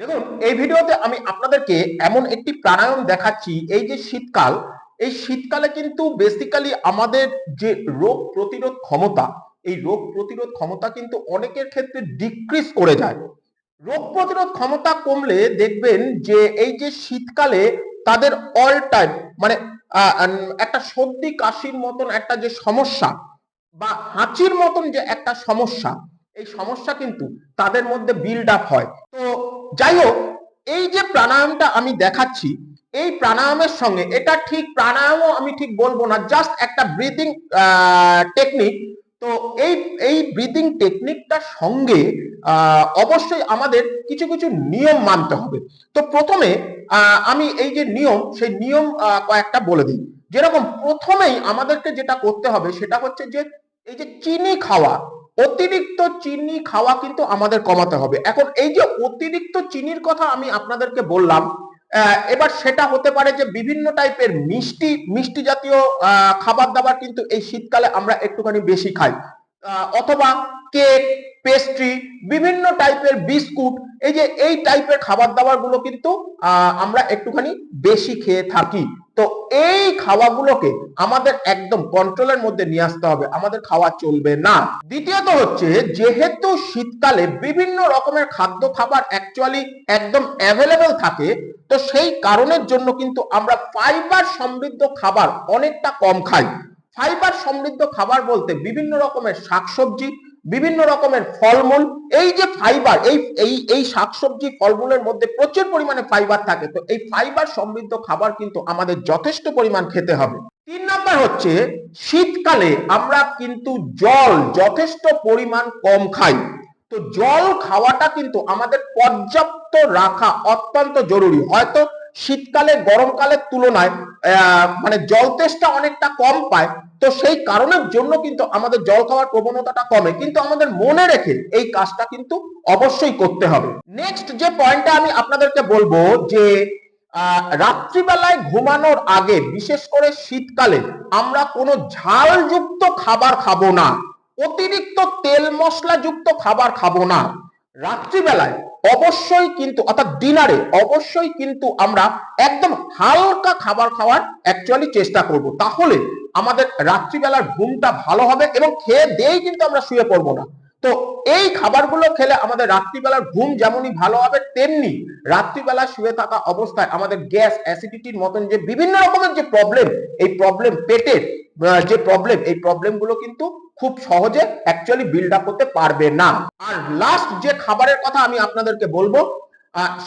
দেখুন, এই ভিডিওতে আমি আপনাদেরকে এমন একটি প্রাণায়াম দেখাচ্ছি, এই যে শীতকাল, এই শীতকালে কিন্তু বেসিক্যালি আমাদের যে রোগ প্রতিরোধ ক্ষমতা, এই রোগ প্রতিরোধ ক্ষমতা কিন্তু অনেকের ক্ষেত্রে ডিক্রিজ করে যায়। রোগ প্রতিরোধ ক্ষমতা কমলে দেখবেন যে এই যে শীতকালে তাদের অল টাইম মানে একটা সর্দি কাশির মতন একটা যে সমস্যা বা হাঁচির মতন যে একটা সমস্যা, এই সমস্যা কিন্তু তাদের মধ্যে বিল্ড আপ হয়। যাই হোক এই যে প্রাণায়ামটা আমি দেখাচ্ছি, এই প্রাণায়ামের সঙ্গে, এটা ঠিক প্রাণায়ামও আমি ঠিক বলব না জাস্ট একটা ব্রিদিং টেকনিক তো এই এই ব্রিদিং টেকনিকটার সঙ্গে অবশ্যই আমাদের কিছু কিছু নিয়ম মানতে হবে। তো প্রথমে আমি এই যে নিয়ম, সেই নিয়ম কয়েকটা বলে দিই। যেরকম প্রথমেই আমাদেরকে যেটা করতে হবে, সেটা হচ্ছে যে, এই যে চিনি খাওয়া অতিরিক্ত চিনি খাওয়া কিন্তু আমাদের কমাতে হবে। এখন এই যে অতিরিক্ত চিনির কথা আমি আপনাদেরকে বললাম এবার সেটা হতে পারে যে বিভিন্ন টাইপের মিষ্টি মিষ্টি জাতীয় খাবার দাবার কিন্তু এই শীতকালে আমরা একটুখানি বেশি খাই। অথবা কেক, পেস্ট্রি, বিভিন্ন টাইপের বিস্কুট, এই যে এই টাইপের খাবার দাবারগুলো কিন্তু আমরা একটুখানি বেশি খেয়ে থাকি। এই খাওয়াগুলোকে আমাদের একদম কন্ট্রোলের মধ্যে নিয়ে আসতে হবে। আমাদের খাওয়া চলবে না। দ্বিতীয়ত হচ্ছে, যেহেতু শীতকালে বিভিন্ন রকমের খাদ্য খাবার অ্যাকচুয়ালি একদম অ্যাভেলেবেল থাকে, তো সেই কারণের জন্য কিন্তু আমরা ফাইবার সমৃদ্ধ খাবার অনেকটা কম খাই। ফাইবার সমৃদ্ধ খাবার বলতে বিভিন্ন রকমের শাকসবজি বিভিন্ন রকমের ফলমূল, এই যে ফাইবার এই এই এই শাকসবজি ফলমূলের মধ্যে প্রচুর পরিমাণে ফাইবার থাকে। তো এই ফাইবার সমৃদ্ধ খাবার কিন্তু আমাদের যথেষ্ট পরিমাণ খেতে হবে। তিন নম্বর হচ্ছে, শীতকালে আমরা কিন্তু জল যথেষ্ট পরিমাণ কম খাই। তো জল খাওয়াটা কিন্তু আমাদের পর্যাপ্ত রাখা অত্যন্ত জরুরি। হয়তো শীতকালে, গরমকালের তুলনায় মানে জল তেষ্টা অনেকটা কম পায়। তো সেই কারণের জন্য কিন্তু আমাদের জল খাওয়ার প্রবণতাটা কমে। কিন্তু আমাদের মনে রেখে এই কাজটা কিন্তু অবশ্যই করতে হবে। নেক্সট যে পয়েন্টটা আমি আপনাদেরকে বলব যে রাত্রিবেলায় ঘুমানোর আগে, বিশেষ করে শীতকালে, আমরা কোনো ঝালযুক্ত খাবার খাব না। অতিরিক্ত তেল মশলা যুক্ত খাবার খাব না। রাত্রিবেলায় অবশ্যই কিন্তু, অর্থাৎ ডিনারে অবশ্যই কিন্তু আমরা একদম হালকা খাবার খাওয়ার অ্যাকচুয়ালি চেষ্টা করব। তাহলে আমাদের রাত্রিবেলার ঘুমটা ভালো হবে এবং খেয়ে দিয়েই কিন্তু আমরা শুয়ে পড়ব না। তো এই খাবারগুলো খেলে আমাদের রাত্রিবেলার ঘুম যেমনই ভালো হবে, তেমনি রাত্রিবেলা শুয়ে থাকা অবস্থায় আমাদের গ্যাস অ্যাসিডিটির মতন যে বিভিন্ন রকমের যে প্রবলেম এই প্রবলেম পেটের যে প্রবলেম এই প্রবলেমগুলো কিন্তু খুব সহজে অ্যাকচুয়ালি বিল্ড আপ করতে পারবে না। আর লাস্ট যে খাবারের কথা আমি আপনাদেরকে বলব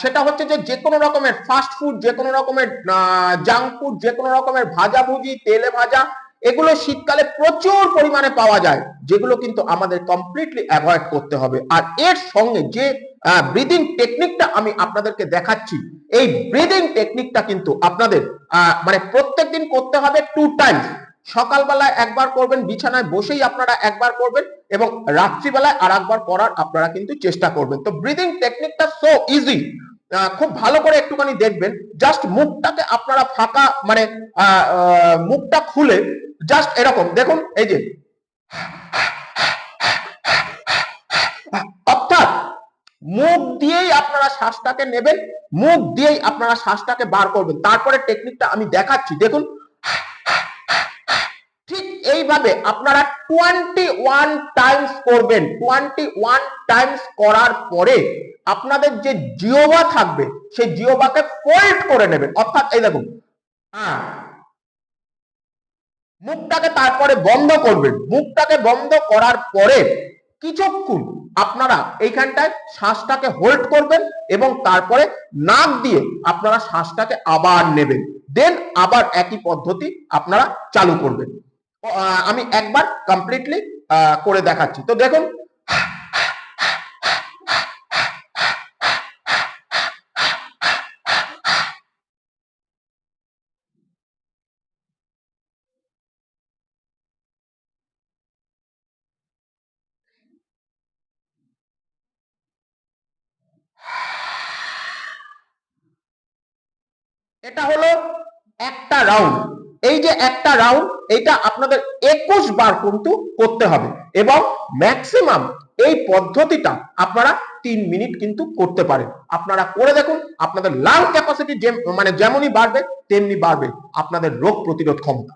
সেটা হচ্ছে যে যে কোনো রকমের ফাস্ট ফুড যে কোনো রকমের জাঙ্ক ফুড যে কোনো রকমের ভাজা ভুজি তেলে ভাজা এগুলো শীতকালে প্রচুর পরিমাণে পাওয়া যায়, যেগুলো কিন্তু আমাদের কমপ্লিটলি অ্যাভয়েড করতে হবে। আর এর সঙ্গে যে ব্রিদিং টেকনিকটা আমি আপনাদেরকে দেখাচ্ছি, এই ব্রিদিং টেকনিকটা কিন্তু আপনাদের মানে প্রত্যেকদিন করতে হবে টু টাইমস সকালবেলায় একবার করবেন, বিছানায় বসেই আপনারা একবার করবেন এবং রাত্রিবেলায় আর একবার করার আপনারা কিন্তু চেষ্টা করবেন। তো ব্রিদিং টেকনিকটা সো ইজি খুব ভালো করে একটুখানি দেখবেন জাস্ট মুখটাকে আপনারা ফাঁকা মানে মুখটা খুলে জাস্ট এরকম, দেখুন, এই যে। অর্থাৎ মুখ দিয়েই আপনারা শ্বাসটাকে নেবেন, মুখ দিয়েই আপনারা শ্বাসটাকে বার করবেন। তারপরে টেকনিকটা আমি দেখাচ্ছি, দেখুন। ঠিক এইভাবে আপনারা টোয়েন্টি ওয়ান টাইমস করবেন। টোয়েন্টি ওয়ান টাইমস করার পরে আপনাদের যে জিওবা থাকবে, সেই জিওবাকে ফোল্ড করে নেবেন। অর্থাৎ এই দেখুন। হ্যাঁ। মুখটাকে তারপরে বন্ধ করবেন। মুখটাকে বন্ধ করার পরে কিছুক্ষণ আপনারা এইখানটায় শ্বাসটাকে হোল্ড করবেন এবং তারপরে নাক দিয়ে আপনারা শ্বাসটাকে আবার নেবেন। দেন আবার একই পদ্ধতি আপনারা চালু করবেন। আমি একবার কমপ্লিটলি করে দেখাচ্ছি। তো দেখুন এটা হলো একটা রাউন্ড এই যে একটা রাউন্ড এটা আপনাদের একুশ বার কিন্তু করতে হবে এবং ম্যাক্সিমাম এই পদ্ধতিটা আপনারা তিন মিনিট কিন্তু করতে পারেন। আপনারা করে দেখুন, আপনাদের লাল ক্যাপাসিটি মানে যেমনই বাড়বে, তেমনি বাড়বে। আপনাদের রোগ প্রতিরোধ ক্ষমতা।